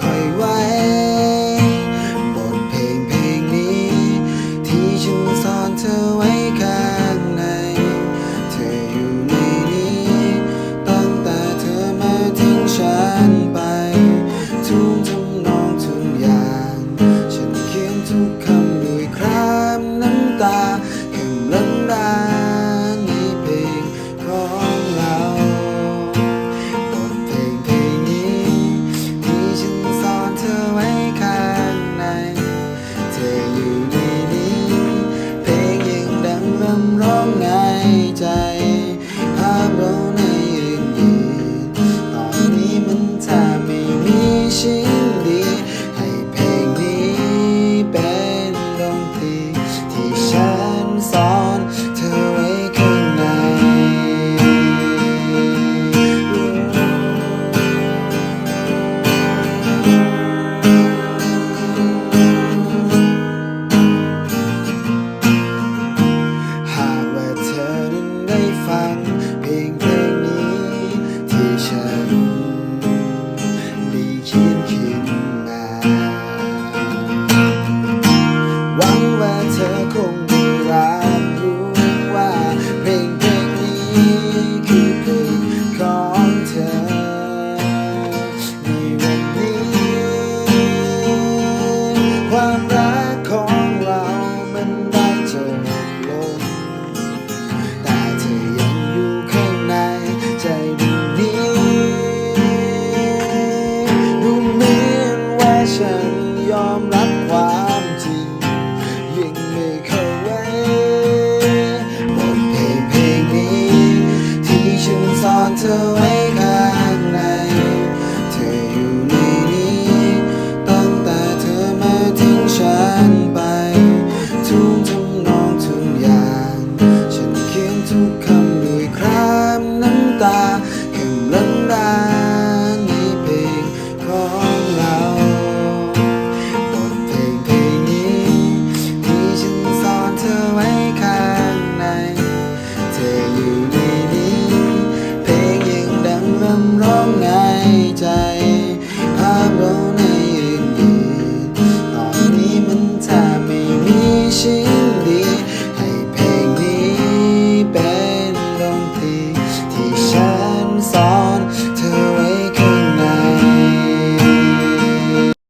ค่อยไว้ ธอคงรับรู้ว่าเพลงเพลงนี้คือเพลงของเธอในวันนี้ ความรักของเรามันได้จบลงแต่เธอยังอยู่ข้างในใจดวงนี้ดูเหมือนว่าฉันยอมรับความ รำร้องไงใจ